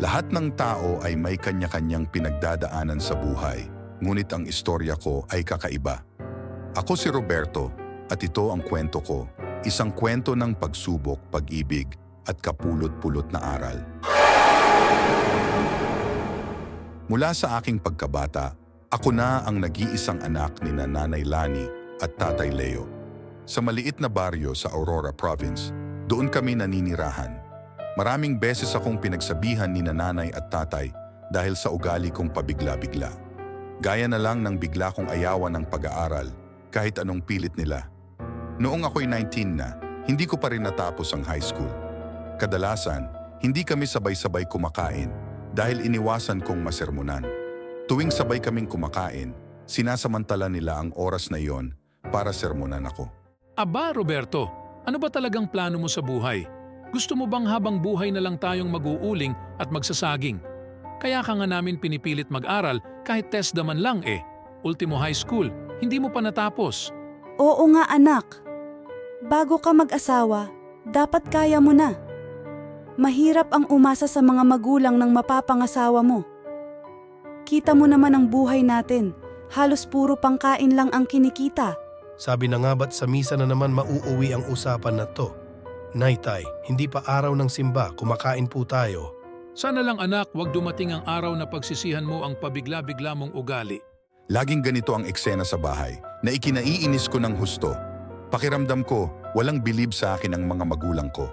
Lahat ng tao ay may kanya-kanyang pinagdadaanan sa buhay, ngunit ang istorya ko ay kakaiba. Ako si Roberto at ito ang kwento ko, isang kwento ng pagsubok, pag-ibig at kapulot-pulot na aral. Mula sa aking pagkabata, ako na ang nag-iisang anak ni Nanay Lani at Tatay Leo. Sa maliit na baryo sa Aurora Province, doon kami naninirahan. Maraming beses akong pinagsabihan ni nanay at tatay dahil sa ugali kong pabigla-bigla. Gaya na lang ng bigla kong ayawan ng pag-aaral kahit anong pilit nila. Noong ako'y 19 na, hindi ko pa rin natapos ang high school. Kadalasan, hindi kami sabay-sabay kumakain dahil iniwasan kong masermonan. Tuwing sabay kaming kumakain, sinasamantala nila ang oras na iyon para sermonan ako. Aba, Roberto, ano ba talagang plano mo sa buhay? Gusto mo bang habang buhay na lang tayong mag-uuling at magsasaging? Kaya ka nga namin pinipilit mag-aral kahit test man lang eh. Ultimo high school, hindi mo pa natapos. Oo nga anak. Bago ka mag-asawa, dapat kaya mo na. Mahirap ang umasa sa mga magulang ng mapapangasawa mo. Kita mo naman ang buhay natin. Halos puro pangkain lang ang kinikita. Sabi na nga ba't sa misa na naman mauuwi ang usapan na to? Naytay, hindi pa araw ng simba, kumakain po tayo. Sana lang anak, wag dumating ang araw na pagsisihan mo ang pabigla-bigla mong ugali. Laging ganito ang eksena sa bahay na ikinaiinis ko ng husto. Pakiramdam ko, walang bilib sa akin ang mga magulang ko.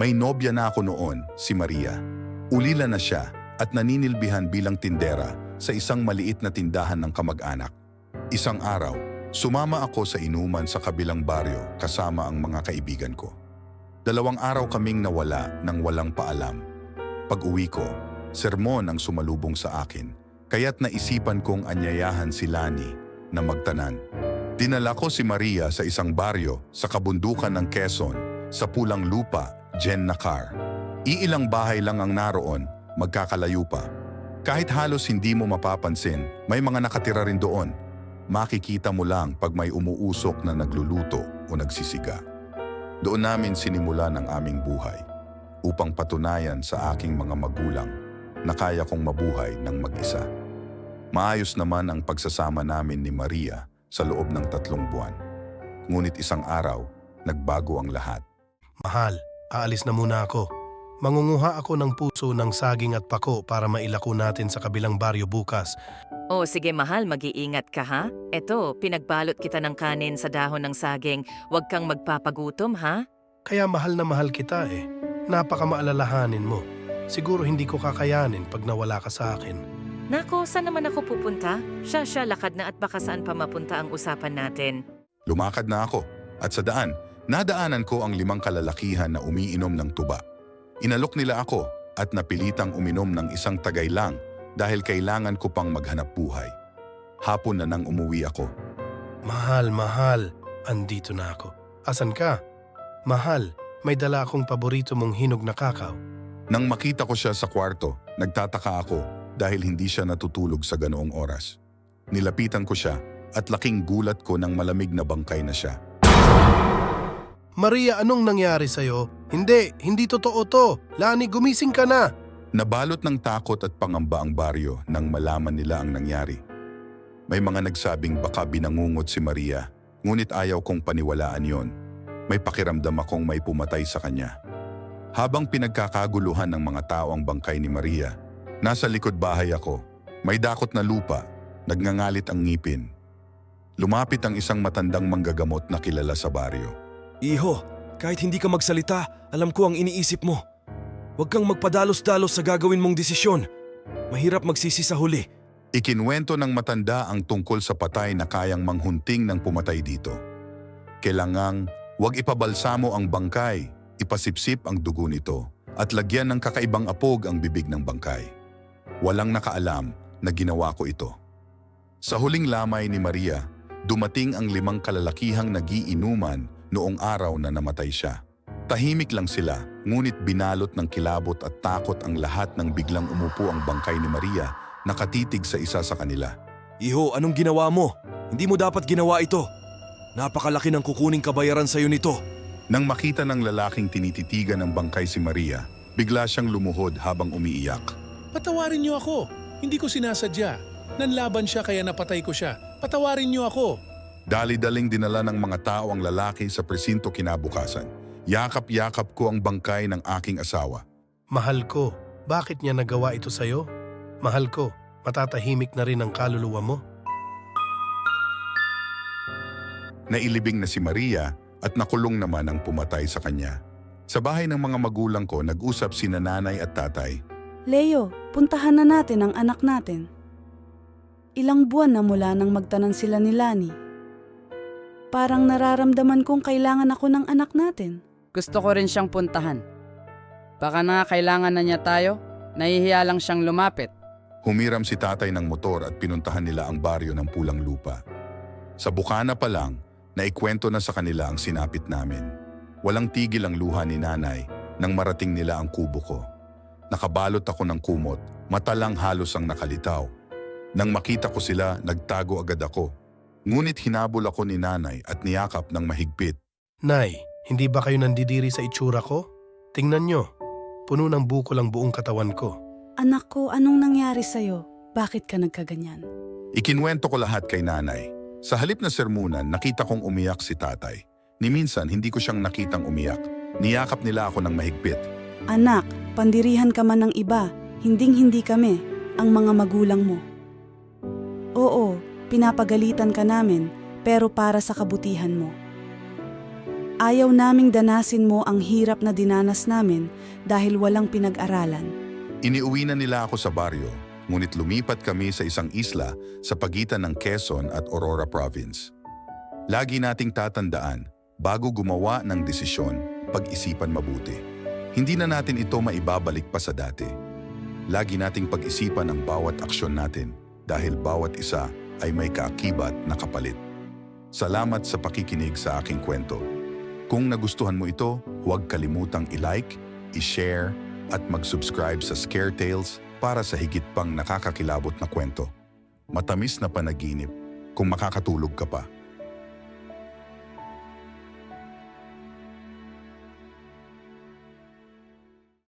May nobya na ako noon, si Maria. Ulila na siya at naninilbihan bilang tindera sa isang maliit na tindahan ng kamag-anak. Isang araw, sumama ako sa inuman sa kabilang baryo kasama ang mga kaibigan ko. Dalawang araw kaming nawala nang walang paalam. Pag uwi ko, sermon ang sumalubong sa akin, kaya't naisipan kong anyayahan si Lani na magtanan. Dinala ko si Maria sa isang baryo sa kabundukan ng Quezon, sa pulang lupa, Jen Nakar. Iilang bahay lang ang naroon, magkakalayo pa. Kahit halos hindi mo mapapansin, may mga nakatira rin doon. Makikita mo lang pag may umuusok na nagluluto o nagsisiga. Doon namin sinimulan ang aming buhay upang patunayan sa aking mga magulang na kaya kong mabuhay ng mag-isa. Maayos naman ang pagsasama namin ni Maria sa loob ng tatlong buwan. Ngunit isang araw, nagbago ang lahat. Mahal, aalis na muna ako. Mangunguha ako ng puso ng saging at pako para mailako natin sa kabilang baryo bukas. O sige mahal, mag-iingat ka ha? Eto, pinagbalot kita ng kanin sa dahon ng saging. Huwag kang magpapagutom ha? Kaya mahal na mahal kita eh. Napakamaalalahanin mo. Siguro hindi ko kakayanin pag nawala ka sa akin. Nako, saan naman ako pupunta? Siya siya lakad na at baka saan pa mapunta ang usapan natin. Lumakad na ako at sa daan, nadaanan ko ang limang kalalakihan na umiinom ng tuba. Inalok nila ako at napilitang uminom ng isang tagay lang dahil kailangan ko pang maghanap buhay. Hapon na nang umuwi ako. Mahal, mahal. Andito na ako. Asan ka? Mahal, may dala akong paborito mong hinog na kakao. Nang makita ko siya sa kwarto, nagtataka ako dahil hindi siya natutulog sa ganoong oras. Nilapitan ko siya at laking gulat ko nang malamig na bangkay na siya. Maria, anong nangyari sa'yo? Hindi, hindi totoo to. Lani, gumising ka na. Nabalot ng takot at pangamba ang baryo nang malaman nila ang nangyari. May mga nagsabing baka binangungot si Maria, ngunit ayaw kong paniwalaan yon. May pakiramdam akong may pumatay sa kanya. Habang pinagkakaguluhan ng mga tao ang bangkay ni Maria, nasa likod bahay ako. May dakot na lupa, nagngangalit ang ngipin. Lumapit ang isang matandang manggagamot na kilala sa baryo. Iho, kahit hindi ka magsalita, alam ko ang iniisip mo. Huwag kang magpadalos-dalos sa gagawin mong desisyon. Mahirap magsisi sa huli. Ikinwento ng matanda ang tungkol sa patay na kayang manghunting ng pumatay dito. Kailangang huwag ipabalsamo ang bangkay, ipasipsip ang dugo nito, at lagyan ng kakaibang apog ang bibig ng bangkay. Walang nakaalam na ginawa ko ito. Sa huling lamay ni Maria, dumating ang limang kalalakihang nagiinuman noong araw na namatay siya. Tahimik lang sila, ngunit binalot ng kilabot at takot ang lahat nang biglang umupo ang bangkay ni Maria nakatitig sa isa sa kanila. Iho, anong ginawa mo? Hindi mo dapat ginawa ito. Napakalaki ng kukuning kabayaran sa'yo nito. Nang makita ng lalaking tinititigan ng bangkay si Maria, bigla siyang lumuhod habang umiiyak. Patawarin niyo ako. Hindi ko sinasadya. Nanlaban siya kaya napatay ko siya. Patawarin niyo ako. Dali-daling dinala ng mga tao ang lalaki sa presinto kinabukasan. Yakap-yakap ko ang bangkay ng aking asawa. Mahal ko, bakit niya nagawa ito sa'yo? Mahal ko, matatahimik na rin ang kaluluwa mo. Nailibing na si Maria at nakulong naman ang pumatay sa kanya. Sa bahay ng mga magulang ko, nag-usap si nanay at tatay. Leo, puntahan na natin ang anak natin. Ilang buwan na mula nang magtanan sila ni Lani. Parang nararamdaman kong kailangan ako ng anak natin. Gusto ko rin siyang puntahan. Baka na kailangan na niya tayo, nahihiya lang siyang lumapit. Humiram si tatay ng motor at pinuntahan nila ang baryo ng Pulang Lupa. Sa bukana pa lang, naikwento na sa kanila ang sinapit namin. Walang tigil ang luha ni nanay nang marating nila ang kubo ko. Nakabalot ako ng kumot, mata lang halos ang nakalitaw. Nang makita ko sila, nagtago agad ako. Ngunit hinabol ako ni nanay at niyakap ng mahigpit. Nay, hindi ba kayo nandidiri sa itsura ko? Tingnan nyo, puno ng buko lang buong katawan ko. Anak ko, anong nangyari sa'yo? Bakit ka nagkaganyan? Ikinwento ko lahat kay nanay. Sa halip na sermunan, nakita kong umiyak si tatay. Ni minsan, hindi ko siyang nakitang umiyak. Niyakap nila ako ng mahigpit. Anak, pandirihan ka man ng iba, hinding-hindi kami, ang mga magulang mo. Oo, pinapagalitan ka namin, pero para sa kabutihan mo. Ayaw naming danasin mo ang hirap na dinanas namin dahil walang pinag-aralan. Iniuwi na nila ako sa baryo, ngunit lumipat kami sa isang isla sa pagitan ng Quezon at Aurora Province. Lagi nating tatandaan, bago gumawa ng desisyon, pag-isipan mabuti. Hindi na natin ito maibabalik pa sa dati. Lagi nating pag-isipan ang bawat aksyon natin dahil bawat isa ay may kaakibat na kapalit. Salamat sa pakikinig sa aking kwento. Kung nagustuhan mo ito, huwag kalimutang i-like, i-share, at mag-subscribe sa Scare Tales para sa higit pang nakakakilabot na kwento. Matamis na panaginip kung makakatulog ka pa.